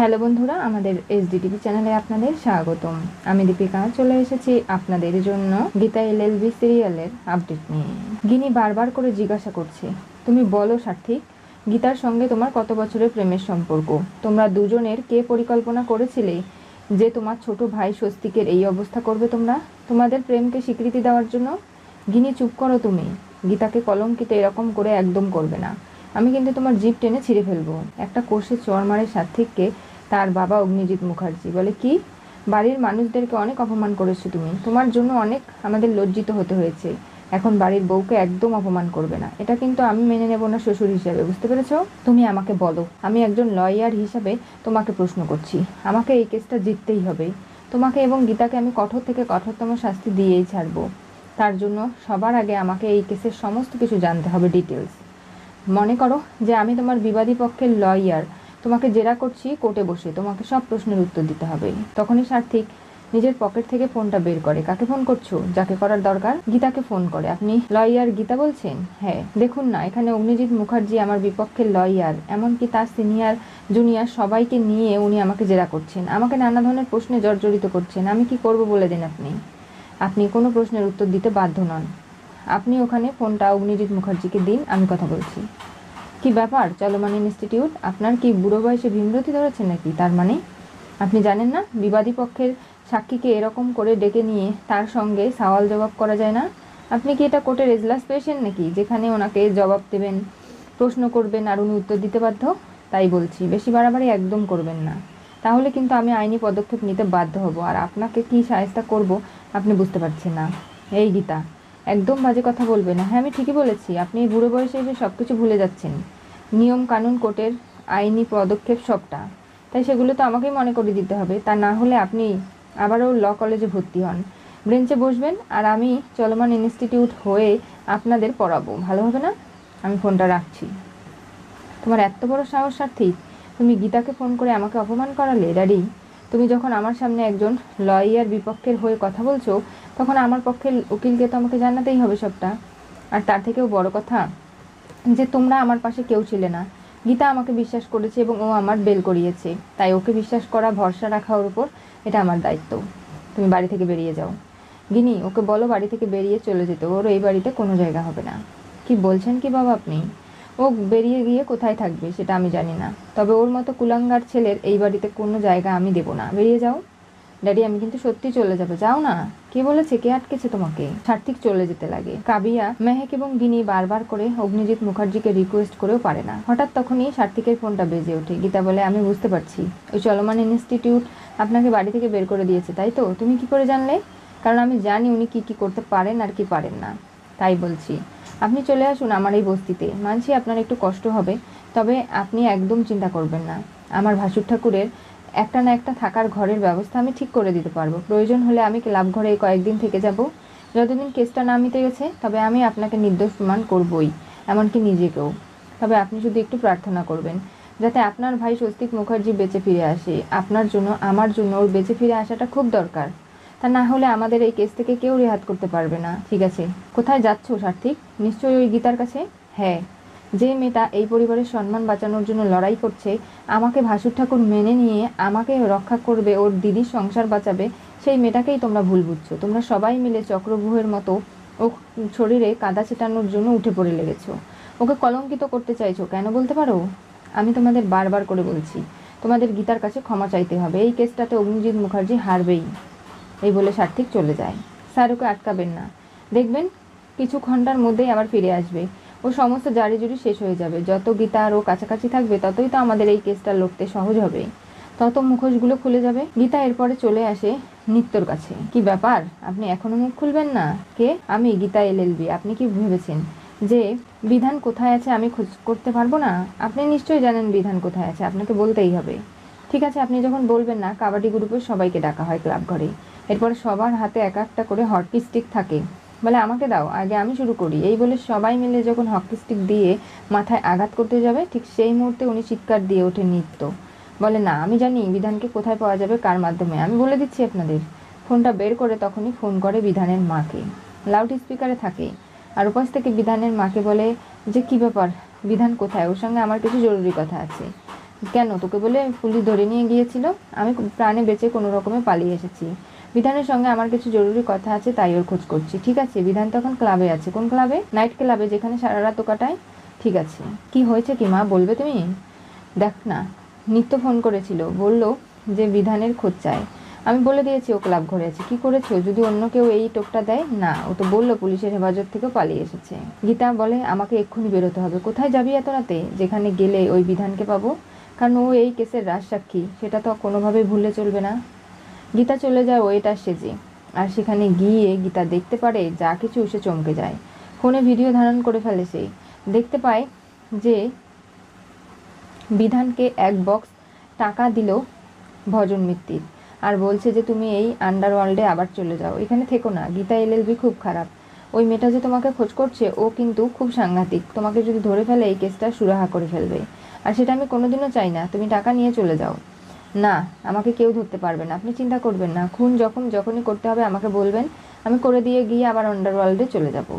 Hello বন্ধুরা, আমাদের SDTV চ্যানেলে আপনাদের স্বাগতম। আমি দীপিকা, চলে এসেছি আপনাদের জন্য গীতা এল এলএলবি সিরিয়ালের আপডেট নিয়ে। গিনি বারবার করে জিজ্ঞাসা করছে, তুমি বলো সার্থিক গীতার সঙ্গে তোমার কত বছরের প্রেমের সম্পর্ক? তোমরা দুজনের কে পরিকল্পনা করেছিলে যে তোমার ছোট ভাই স্বস্তিকের এই অবস্থা করবে তোমরা? তোমাদের প্রেমকে স্বীকৃতি দেওয়ার জন্য? গিনি, চুপ করো তুমি। গীতাকে কলঙ্কিত এরকম করে একদম করবে না। আমি কিন্তু তোমার জিপ টেনে ছিঁড়ে ফেলব। একটা কোষে চর মারে সাত্বিককে তার বাবা অগ্নিজিৎ মুখার্জি। বলে, কি? বাড়ির মানুষদেরকে অনেক অপমান করেছ তুমি। তোমার জন্য অনেক আমাদের লজ্জিত হতে হয়েছে। এখন বাড়ির বউকে একদম অপমান করবে না। এটা কিন্তু আমি মেনে নেব না শ্বশুর হিসাবে, বুঝতে পেরেছ? তুমি আমাকে বলো, আমি একজন লয়ার হিসাবে তোমাকে প্রশ্ন করছি। আমাকে এই কেসটা জিততেই হবে। তোমাকে এবং গীতাকে আমি কঠোর থেকে কঠোরতম শাস্তি দিয়েই ছাড়বো। তার জন্য সবার আগে আমাকে এই কেসের সমস্ত কিছু জানতে হবে ডিটেলস মনে করো যে আমি তোমার বিবাদী পক্ষের লয়ার। তোমাকে জেরা করছি, কোর্টে বসে। তোমাকে সব প্রশ্নের উত্তর দিতে হবে। তখনই সার্থিক নিজের পকেট থেকে ফোনটা বের করে। কাকে ফোন করছ? যাকে করার দরকার? গীতাকে ফোন করে। আপনি লয়ার গীতা বলছেন? হ্যাঁ। দেখুন না, এখানে অগ্নিজিৎ মুখার্জি আমার বিপক্ষের লয়ার, এমনকি তার সিনিয়র জুনিয়র সবাইকে নিয়ে উনি আমাকে জেরা করছেন। আমাকে নানা ধরনের প্রশ্নে জর্জরিত করছেন। আমি কি করব বলে দিন আপনি? আপনি কোনো প্রশ্নের উত্তর দিতে বাধ্য নন। আপনি ওখানে ফোনটা অগ্নিজিৎ মুখার্জিকে দিন, আমি কথা বলছি। কি ব্যাপার? চলমান ইনস্টিটিউট? আপনার কি বুড়ো বয়সে ভীমরতি ধরেছে নাকি? তার মানে? আপনি জানেন না? বিবাদী পক্ষের সাক্ষীকে এরকম করে ডেকে নিয়ে তার সঙ্গে সওয়াল জবাব করা যায় না? আপনি কি এটা কোর্টের এজলাস পেয়েছেন নাকি? যেখানে ওনাকে জবাব দেবেন, প্রশ্ন করবেন আর উনি উত্তর দিতে বাধ্য? তাই বলছি, বেশি বাড়াবাড়ি একদম করবেন না। তাহলে কিন্তু আমি আইনি পদক্ষেপ নিতে বাধ্য হব। আর আপনাকে কি সাহায্য করব আপনি বুঝতে পারছেন না। এই গীতা। একদম বাজে কথা বলবে না। হ্যাঁ আমি ঠিকই বলেছি। আপনি এই বুড়ো বয়সে এসে সব কিছু ভুলে যাচ্ছেন। নিয়ম, কানুন কোর্টের আইনি পদক্ষেপ সবটা। তাই সেগুলো তো আমাকেই মনে করে দিতে হবে। তা না হলে আপনি আবারও ল কলেজে ভর্তি হন। ব্রেঞ্চে বসবেন আর আমি চলমান ইনস্টিটিউট হয়ে আপনাদের পড়াবো। ভালো হবে না? আমি ফোনটা রাখছি। তোমার এত বড় সাহস সার্থী তুমি গীতাকে ফোন করে আমাকে অপমান করালে, ড্যাডি? তুমি যখন আমার সামনে একজন লয়ার বিপক্ষের হয়ে কথা বলছো, তখন আমার পক্ষের উকিলকে তো আমাকে জানাতেই হবে সবটা। আর তার থেকেও বড় কথা যে তোমরা আমার পাশে কেউ ছিলে না। গীতা আমাকে বিশ্বাস করেছে এবং ও আমার বেল করিয়েছে। তাই ওকে বিশ্বাস করা, ভরসা রাখা ওর উপর এটা আমার দায়িত্ব। তুমি বাড়ি থেকে বেরিয়ে যাও। গিনি, ওকে বলো বাড়ি থেকে বেরিয়ে চলে যেতে। ওর এই বাড়িতে কোনো জায়গা হবে না। কি বলছেন কি বাবা আপনি? ও বেরিয়ে গিয়ে কোথায় থাকবে সেটা আমি জানি না। তবে ওর মতো কুলাঙ্গার ছেলের এই বাড়িতে কোনো জায়গা আমি দেবো না। বেরিয়ে যাও। ড্যাডি, আমি কিন্তু সত্যি চলে যাব। যাও না। কে বলেছে? কে আটকেছে তোমাকে? সার্থিক চলে যেতে লাগে। কাবিয়া, মেহেক এবং গিনি বারবার করে অগ্নিজিৎ মুখার্জিকে রিকোয়েস্ট করেও পারে না। হঠাৎ তখনই সার্থিকের ফোনটা বেজে ওঠে। গীতা বলে, আমি বুঝতে পারছি। ওই চলমান ইনস্টিটিউট আপনাকে বাড়ি থেকে বের করে দিয়েছে, তাই তো? তুমি কি করে জানলে? কারণ আমি জানি উনি কি কি করতে পারেন আর কি পারেন না। তাই বলছি। আপনি চলে আসুন আমার এই বস্তিতে। মানছি আপনার একটু কষ্ট হবে, তবে আপনি একদম চিন্তা করবেন না। আমার ভাসুর ঠাকুরের একটা না একটা থাকার ঘরের ব্যবস্থা আমি ঠিক করে দিতে পারব। প্রয়োজন হলে আমি ক্লাব ঘরে কয়েকদিন থেকে যাব। যতদিন কেসটা না মিটে গেছে, তবে আমি আপনাকে নির্দোষ প্রমাণ করবই, এমনকি নিজেকেও। তবে আপনি শুধু একটু প্রার্থনা করবেন, যাতে আপনার ভাই স্বস্তিক মুখার্জি বেঁচে ফিরে আসে। আপনার জন্য, আমার জন্য ওর বেঁচে ফিরে আসাটা খুব দরকার। তা না হলে আমাদের এই কেস থেকে কেউ রেহাত করতে পারবে না। ঠিক আছে। কোথায় যাচ্ছ, সার্থিক? নিশ্চয়ই ওই গীতার কাছে? হ্যাঁ। যে মেয়েটা এই পরিবারের সম্মান বাঁচানোর জন্য লড়াই করছে, আমাকে ভাসুর ঠাকুর মেনে নিয়ে আমাকে রক্ষা করবে, ওর দিদির সংসার বাঁচাবে, সেই মেয়েটাকেই তোমরা ভুল বুঝছ। তোমরা সবাই মিলে চক্রভূহের মতো ও শরীরে কাদা ছেটানোর জন্য উঠে পড়ে লেগেছো। ওকে কলঙ্কিত করতে চাইছো কেন বলতে পারো? আমি তোমাদের বারবার করে বলছি, তোমাদের গীতার কাছে ক্ষমা চাইতে হবে। এই কেসটাতে অগ্নিজিৎ মুখার্জি হারবেই। এই বলে সার্থিক চলে যায়। স্যার ওকে আটকাবেন না। দেখবেন কিছু ঘণ্টার মধ্যেই আবার ফিরে আসবে। ও সমস্ত জারি জুরি শেষ হয়ে যাবে। যত গীতা আর ও কাছাকাছি থাকবে, ততই তো আমাদের এই কেসটা লড়তে সহজ হবে। তত মুখোশগুলো খুলে যাবে। গীতা এরপরে চলে আসে নিত্যর কাছে। কি ব্যাপার? আপনি এখনও মুখ খুলবেন না? কে? আমি গীতা এলএলবি আপনি কি ভেবেছেন যে বিধান কোথায় আছে আমি খোঁজ করতে পারব না? আপনি নিশ্চয়ই জানেন বিধান কোথায় আছে। আপনাকে বলতেই হবে। ঠিক আছে, আপনি যখন বলবেন না, কাবাডি গ্রুপের সবাইকে ডাকা হয় ক্লাব ঘরে। এরপরে সবার হাতে এক একটা করে হকি স্টিক থাকে। বলে, আমাকে দাও, আগে আমি শুরু করি। এই বলে সবাই মিলে যখন হকি স্টিক দিয়ে মাথায় আঘাত করতে যাবে, ঠিক সেই মুহূর্তে উনি চিৎকার দিয়ে ওঠে নৃত্য। বলে, না, আমি জানি বিধানকে কোথায় পাওয়া যাবে, কার মাধ্যমে। আমি বলে দিচ্ছি আপনাদের। ফোনটা বের করে তখনই ফোন করে বিধানের মাকে। লাউড স্পিকারে থাকে। আর উপাস থেকে বিধানের মাকে বলে, যে কি ব্যাপার? বিধান কোথায়? ওর সঙ্গে আমার কিছু জরুরি কথা আছে। কেন? তোকে বলে পুলিশ ধরে নিয়ে গিয়েছিল। আমি প্রাণে বেঁচে কোনো রকমে পালিয়ে এসেছি। বিধানের সঙ্গে আমার কিছু জরুরি কথা আছে, তাই ওর খোঁজ করছি। ঠিক আছে, বিধান তখন ক্লাবে আছে। কোন ক্লাবে নাইট ক্লাবে যেখানে সারা রাত কাটায়। ঠিক আছে। কি হয়েছে কি, মা, বলবে তুমি? দেখ না, নিত্য ফোন করেছিল। বলল যে বিধানের খোঁজ চায়। আমি বলে দিয়েছি, ও ক্লাব ঘরে আছে। কি করেছ? যদি অন্য কেউ এই টোপটা দেয়, না, ও তো বলল পুলিশের হেফাজত থেকে পালিয়ে এসেছে। গীতা বলে, আমাকে এক্ষুনি বেরোতে হবে। কোথায় যাবি এত রাতে? যেখানে গেলে ওই বিধানকে পাবো। কারণ ও এই কেসের রাজ সাক্ষী সেটা তো কোনোভাবেই ভুলে চলবে না। গীতা চলে যায় ওয়েটার সেজে। আর সেখানে গিয়ে গীতা দেখতে পারে, যা কিছু সে চমকে যায়। ফোনে ভিডিও ধারণ করে ফেলে সে। দেখতে পায় যে বিধানকে এক বক্স টাকা দিল ভজন মিত্তির। আর বলছে যে, তুমি এই আন্ডারওয়ার্ল্ডে আবার চলে যাও। এখানে থেকো না, গীতা এলএলবি খুব খারাপ। ওই মেয়েটা যে তোমাকে খোঁজ করছে, ও কিন্তু খুব সাংঘাতিক। তোমাকে যদি ধরে ফেলে, এই কেসটা সুরাহা করে ফেলবে। আর সেটা আমি কোনোদিনও চাই না। তুমি টাকা নিয়ে চলে যাও। না, আমাকে কেউ ধরতে পারবে না। আপনি চিন্তা করবেন না। খুন যখন, যখনই করতে হবে, আমাকে বলবেন। আমি করে দিয়ে গিয়ে আবার আন্ডারওয়ার্ল্ডে চলে যাব।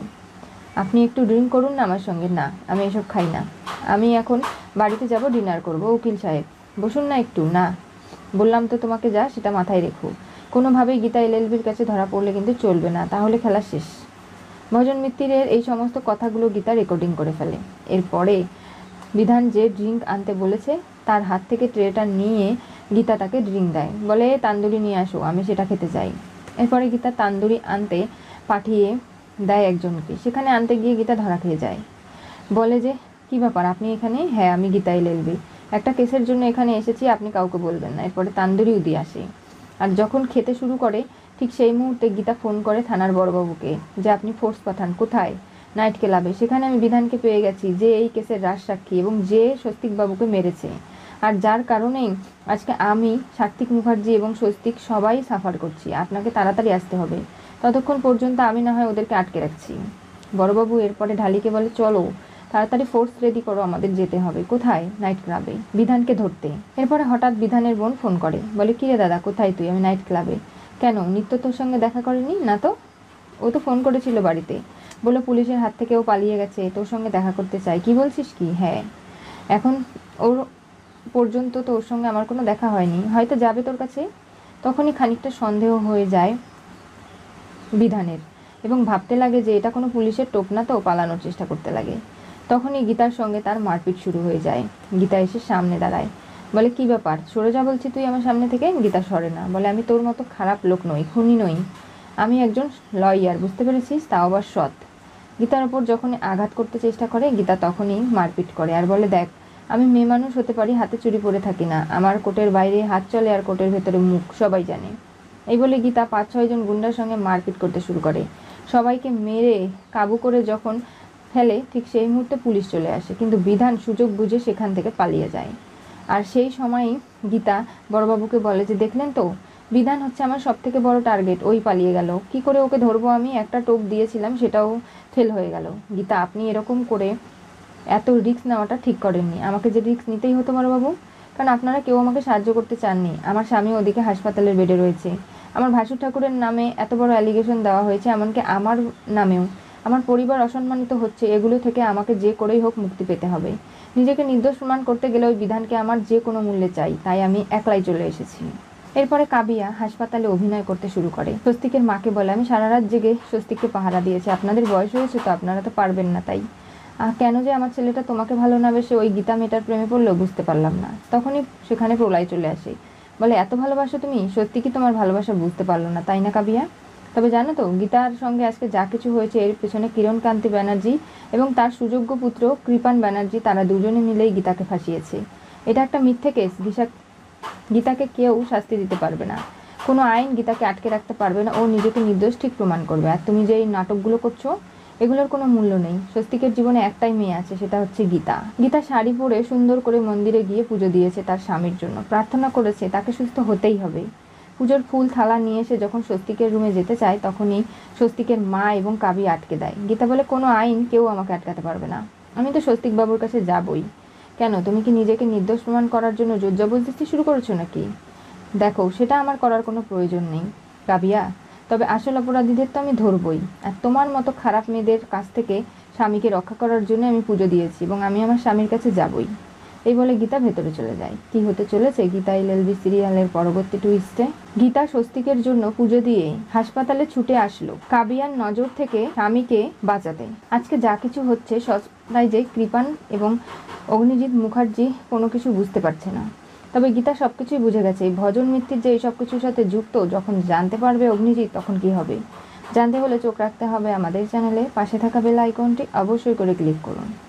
আপনি একটু ড্রিঙ্ক করুন না আমার সঙ্গে? না, আমি এসব খাই না। আমি এখন বাড়িতে যাব ডিনার করব, উকিল সাহেব। বসুন না একটু। না, বললাম তো তোমাকে যা, সেটা মাথায় রেখো। কোনোভাবেই গীতা এলএলবির কাছে ধরা পড়লে কিন্তু চলবে না। তাহলে খেলা শেষ। ভজন মিত্তিরের এই সমস্ত কথাগুলো গীতা রেকর্ডিং করে ফেলে। এরপরে বিধান যে ড্রিঙ্ক আনতে বলেছে, তার হাত থেকে ট্রেটা নিয়ে গীতা তাকে ড্রিঙ্ক দেয়। বলে, তান্দুরি নিয়ে আসো, আমি সেটা খেতে চাই। এরপরে গীতা তান্দুরি আনতে পাঠিয়ে দেয় একজনকে। সেখানে আনতে গিয়ে গীতা ধরা খেয়ে যায়। বলে যে, কি ব্যাপার, আপনি এখানে? হ্যাঁ আমি গীতাই এলএলবি একটা কেসের জন্য এখানে এসেছি, আপনি কাউকে বলবেন না। এরপরে তান্দুরিও দিয়ে আসে। আর যখন খেতে শুরু করে, ঠিক সেই মুহূর্তে গীতা ফোন করে থানার বড়বাবুকে যে, আপনি ফোর্স পাঠান, কোথায়? নাইট ক্লাবে। সেখানে আমি বিধানকে পেয়ে গেছি যে, এই কেসের রাজ সাক্ষী এবং যে, স্বস্তিকবাবুকে মেরেছে। আর যার কারণেই আজকে আমি সাত্বিক মুখার্জি এবং স্বস্তিক সবাই সাফার করছি। আপনাকে তাড়াতাড়ি আসতে হবে। ততক্ষণ পর্যন্ত আমি না হয় ওদেরকে আটকে রাখছি। বড়বাবু এরপরে ঢালিকে বলে, চলো, তাড়াতাড়ি ফোর্স রেডি করো, আমাদের যেতে হবে। কোথায়? নাইট ক্লাবে বিধানকে ধরতে। এরপরে হঠাৎ বিধানের বোন ফোন করে। বলে কিরে দাদা, কোথায় তুই? আমি নাইট ক্লাবে কেন, নিত্য তোর সঙ্গে দেখা করেনি? না তো? ও তো ফোন করেছিল বাড়িতে। বলে, পুলিশের হাত থেকে ও পালিয়ে গেছে। তোর সঙ্গে দেখা করতে চাই। কি বলছিস কি? হ্যাঁ। এখন ওর পর্যন্ত তো ওর সঙ্গে আমার কোনো দেখা হয়নি। হয়তো যাবে তোর কাছে? তখনই খানিকটা সন্দেহ হয়ে যায় বিধানের। এবং ভাবতে লাগে যে এটা কোনো পুলিশের টোপ না তো পালানোর চেষ্টা করতে লাগে। তখনই গীতার সঙ্গে তার মারপিট শুরু হয়ে যায়। গীতা এসে সামনে দাঁড়ায়। বলে, কি ব্যাপার? সরে যা বলছি তুই আমার সামনে থেকে? গীতা সরে না। বলে, আমি তোর মতো খারাপ লোক নই, খুনি নই। আমি একজন লয়ার, বুঝতে পেরেছিস? তাও আবার সৎ। গীতার ওপর যখন আঘাত করতে চেষ্টা করে, গীতা তখনই মারপিট করে। আর বলে, দেখ আমি মেয়ে মানুষ হতে পারি, হাতে চুরি পরে থাকি না। আমার কোটের বাইরে হাত চলে আর কোটের ভেতরে মুখ, সবাই জানে। এই বলে গীতা পাঁচ ছয়জন গুন্ডার সঙ্গে মারপিট করতে শুরু করে। সবাইকে মেরে কাবু করে যখন ফেলে, ঠিক সেই মুহূর্তে পুলিশ চলে আসে। কিন্তু বিধান, সুযোগ বুঝে সেখান থেকে পালিয়ে যায়। আর সেই সময়ই গীতা বড়বাবুকে বলে যে, দেখলেন তো? বিধান হচ্ছে আমার সব থেকে বড় টার্গেট। ওই পালিয়ে গেল। কি করে ওকে ধরবো আমি? একটা টোপ দিয়েছিলাম, সেটাও ফেল হয়ে গেল। গীতা, আপনি এরকম করে এত রিস্ক নেওয়াটা ঠিক করেননি। আমাকে যে রিস্ক নিতেই হতো বড়বাবু কারণ আপনারা কেউ আমাকে সাহায্য করতে চাননি। আমার স্বামী ওদিকে হাসপাতালের বেডে রয়েছে। আমার ভাসুর ঠাকুরের নামে এত বড় অ্যালিগেশন দেওয়া হয়েছে, এমনকি আমার নামেও। আমার পরিবার অসম্মানিত হচ্ছে, এগুলো থেকে আমাকে যে করেই হোক মুক্তি পেতে হবে। নিজেকে নির্দোষ প্রমাণ করতে গেলে ওই বিধানকে আমার যে কোনো মূল্যে চাই, তাই আমি একলাই চলে এসেছি। এরপরে কাবিয়া হাসপাতালে অভিনয় করতে শুরু করে। স্বস্তিকের মাকে বলে, আমি সারা রাত জেগে স্বস্তিককে পাহারা দিয়েছি। আপনাদের বয়স হয়েছে তো আপনারা তো পারবেন না তাই। কেন যে আমার ছেলেটা তোমাকে ভালো না বেসে ওই গীতা মেয়েটার প্রেমে পড়লেও বুঝতে পারলাম না। তখনই সেখানে প্রলয় চলে আসে। বলে, এত ভালোবাসো তুমি? সত্যি কি তোমার ভালোবাসা বুঝতে পারল না, তাই না কাবিয়া? তবে জানো তো, গীতার সঙ্গে আজকে যা কিছু হয়েছে, এর পেছনে কিরণ কান্তি ব্যানার্জি এবং তার সুযোগ্য পুত্র কৃপান ব্যানার্জি, তারা দুজনে মিলেই গীতাকে ফাঁসিয়েছে। এটা একটা মিথ্যে কেস। গীতা গীতাকে কেউ শাস্তি দিতে পারবে না। কোনো আইন গীতাকে আটকে রাখতে পারবে না। ও নিজেকে নির্দোষ ঠিক প্রমাণ করবে। আর তুমি যে এই নাটকগুলো করছ এগুলোর কোনো মূল্য নেই। স্বস্তিকের জীবনে একটাই মেয়ে আছে, সেটা হচ্ছে গীতা। গীতা শাড়ি পরে সুন্দর করে মন্দিরে গিয়ে পুজো দিয়েছে তার স্বামীর জন্য। প্রার্থনা করেছে, তাকে সুস্থ হতেই হবে। পুজোর ফুল থালা নিয়ে এসে যখন স্বস্তিকের রুমে যেতে চায়, তখনই স্বস্তিকের মা এবং কাবি আটকে দেয়। গীতা বলে, কোনো আইন কেউ আমাকে আটকাতে পারবে না। আমি তো স্বস্তিক বাবুর কাছে যাবই। কেন, তুমি কি নিজেকে নির্দোষ প্রমাণ করার জন্য জোর জবরদস্তি শুরু করেছ নাকি? দেখো, সেটা আমার করার কোনো প্রয়োজন নেই। কাবিয়া তবে আসল অপরাধীদের তো আমি ধরবই। আর তোমার মতো খারাপ মেয়েদের কাছ থেকে স্বামীকে রক্ষা করার জন্য আমি পুজো দিয়েছি এবং আমি আমার স্বামীর কাছে যাবই। এই বলে গীতা ভেতরে চলে যায়। কি হতে চলেছে? গীতা এলএলবি সিরিয়ালের পরবর্তী টুইস্টে গীতা স্বস্তিকের জন্য পুজো দিয়ে হাসপাতালে ছুটে আসলো। কাবিয়ার নজর থেকে স্বামীকে বাঁচাতে। আজকে যা কিছু হচ্ছে সবাই যে কৃপান এবং অগ্নিজিৎ মুখার্জি কোনো কিছু বুঝতে পারছে না। তবে গীতা সবকিছুই বুঝে গেছে। ভজন মিত্তির যে এই সব কিছুর সাথে যুক্ত, যখন জানতে পারবে অগ্নিজিৎ, তখন কি হবে? জানতে হলে চোখ রাখতে হবে আমাদের চ্যানেলে। পাশে থাকা বেল আইকনটি অবশ্যই করে ক্লিক করুন।